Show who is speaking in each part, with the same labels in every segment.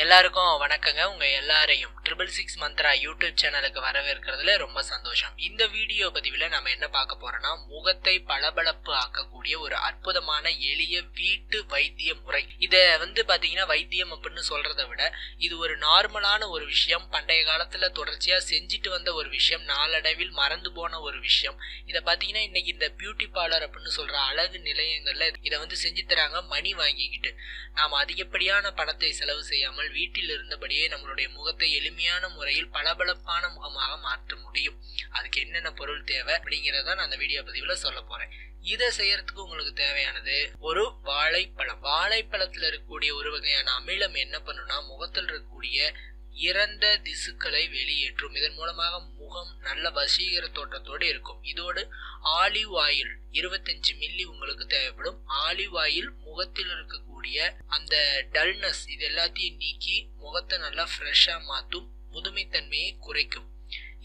Speaker 1: எல்லாருக்கும் வணக்கங்க. உங்க எல்லாரையும் ட்ரிபிள் சிக்ஸ் மந்த்ரா யூடியூப் சேனலுக்கு வரவேற்கிறதுல ரொம்ப சந்தோஷம். இந்த வீடியோ பதிவில் நம்ம என்ன பார்க்க போறோம்னா முகத்தை பளபளப்பு ஆக்கக்கூடிய ஒரு அற்புதமான எளிய வீட்டு வைத்திய முறை. இதை வந்து பார்த்தீங்கன்னா வைத்தியம் அப்படின்னு சொல்றதை விட இது ஒரு நார்மலான ஒரு விஷயம். பண்டைய காலத்துல தொடர்ச்சியா செஞ்சுட்டு வந்த ஒரு விஷயம். நாளடைவில் மறந்து போன ஒரு விஷயம். இதை பார்த்தீங்கன்னா இன்னைக்கு இந்த பியூட்டி பார்லர் அப்படின்னு சொல்ற அழகு நிலையங்கள்ல இதை வந்து செஞ்சு தராங்க மணி வாங்கிக்கிட்டு. நாம் அதிகப்படியான பணத்தை செலவு செய்யாமல் வீட்டில் இருந்தபடியே நம்மளுடைய முகத்தை எளிமையான முறையில் பளபளப்பான முகமாக மாற்ற முடியும். அதுக்கு என்னென்ன பொருள் தேவை அப்படிங்கிறத நான் அந்த வீடியோ பதிவில் சொல்ல போகிறேன் இதை செய்யறதுக்கு உங்களுக்கு தேவையானது ஒரு வாழைப்பழம். வாழைப்பழத்தில் இருக்கக்கூடிய ஒரு வகையான அமிலம் என்ன பண்ணுன்னா முகத்தில் இருக்கக்கூடிய இறந்த திசுக்களை வெளியேற்றும். இதன் மூலமாக முகம் நல்ல வசீகர தோற்றத்தோடு இருக்கும். இதோடு ஆலிவ் ஆயில் இருபத்தஞ்சு மில்லி உங்களுக்கு தேவைப்படும். ஆலிவ் ஆயில் முகத்தில் இருக்கக்கூடிய அந்த டல்னஸ் இது எல்லாத்தையும் நீக்கி முகத்தை நல்லா ஃப்ரெஷ்ஷாக மாற்றும் முதுமைத்தன்மையை குறைக்கும்.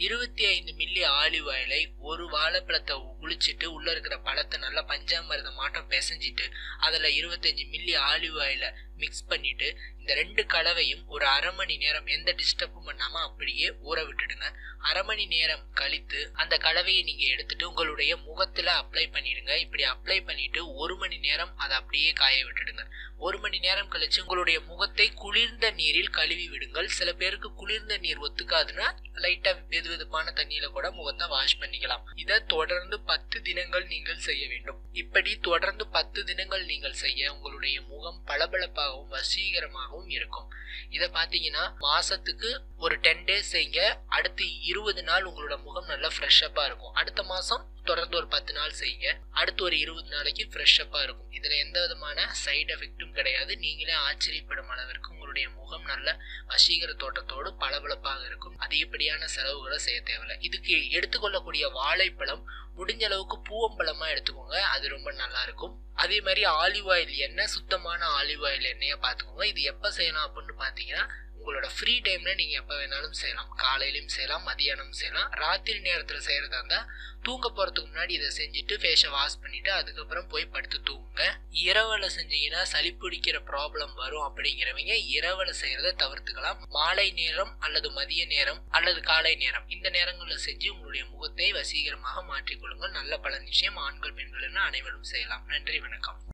Speaker 1: இருபத்தி ஐந்து மில்லி ஆலிவ் ஆயிலை ஒரு வாழைப்பழத்தை குளிச்சுட்டு உள்ளே இருக்கிற பழத்தை நல்லா பஞ்சாமிரத மாட்டம் பிசைஞ்சிட்டு அதில் இருபத்தஞ்சி மில்லி ஆலிவ் ஆயில மிக்ஸ் பண்ணிவிட்டு இந்த ரெண்டு கலவையும் ஒரு அரை மணி நேரம் எந்த டிஸ்டர்பும் பண்ணாமல் அப்படியே ஊற விட்டுடுங்க. அரை மணி நேரம் கழித்து அந்த கலவையை நீங்கள் எடுத்துட்டு உங்களுடைய முகத்தில் அப்ளை பண்ணிடுங்க. இப்படி அப்ளை பண்ணிவிட்டு ஒரு மணி நேரம் அதை அப்படியே காய விட்டுடுங்க. ஒரு மணி நேரம் கழிச்சு உங்களுடைய முகத்தை குளிர்ந்த நீரில் கழுவி விடுங்கள். சில பேருக்கு குளிர்ந்த நீர் ஒத்துக்காதுன்னா லைட்டா வெது வெதுப்பான தண்ணியில கூட முகத்தை வாஷ் பண்ணிக்கலாம். இதை தொடர்ந்து பத்து தினங்கள் நீங்கள் செய்ய வேண்டும். இப்படி தொடர்ந்து பத்து தினங்கள் நீங்கள் செய்ய உங்களுடைய முகம் பளபளப்பாகவும் வசீகரமாகவும் இருக்கும். இதை பார்த்தீங்கன்னா மாசத்துக்கு ஒரு டென் டேஸ் செய்ய அடுத்து இருபது நாள் உங்களோட முகம் நல்லா ஃப்ரெஷ்ஷப்பாக இருக்கும். அடுத்த மாதம் தொடர்ந்து ஒரு பத்து நாள் செய்யுங்க அடுத்து ஒரு இருபது நாளைக்கு ஃப்ரெஷ்ஷப்பா இருக்கும். இதுல எந்த விதமான சைடு எஃபெக்டும் கிடையாது. நீங்களே ஆச்சரியப்படும் அளவிற்கு உங்களுடைய முகம் நல்ல வசீகர தோட்டத்தோடு பளபளப்பாக இருக்கும். அதிகப்படியான செலவுகளை செய்ய தேவையில்லை. இதுக்கு எடுத்துக்கொள்ளக்கூடிய வாழைப்பழம் முடிஞ்ச அளவுக்கு பூவம்பழமா எடுத்துக்கோங்க. அது ரொம்ப நல்லா இருக்கும். அதே மாதிரி ஆலிவ் ஆயில் எண்ணெய் சுத்தமான ஆலிவ் ஆயில் எண்ணெயை பார்த்துக்கோங்க. இது எப்போ செய்யலாம் அப்படின்னு பார்த்தீங்கன்னா உங்களோட ஃப்ரீ டைம்ல நீங்கள் எப்போ வேணாலும் செய்யலாம். காலையிலையும் செய்யலாம் மதியானம் செய்யலாம். ராத்திரி நேரத்தில் செய்கிறதா இருந்தால் தூங்க போகிறதுக்கு முன்னாடி இதை செஞ்சுட்டு ஃபேஷை வாஷ் பண்ணிவிட்டு அதுக்கப்புறம் போய் படுத்து தூங்குங்க. இரவில் செஞ்சீங்கன்னா சளி பிடிக்கிற ப்ராப்ளம் வரும் அப்படிங்கிறவங்க இரவில் செய்கிறத தவிர்த்துக்கலாம். மாலை நேரம் அல்லது மதிய நேரம் அல்லது காலை நேரம் இந்த நேரங்களில் செஞ்சு உங்களுடைய முகத்தை வசீகரமாக மாற்றிக்கொள்ளுங்கள். நல்ல பல நிச்சயம் ஆண்கள் பெண்கள் என அனைவரும் செய்யலாம். நன்றி வணக்கம்.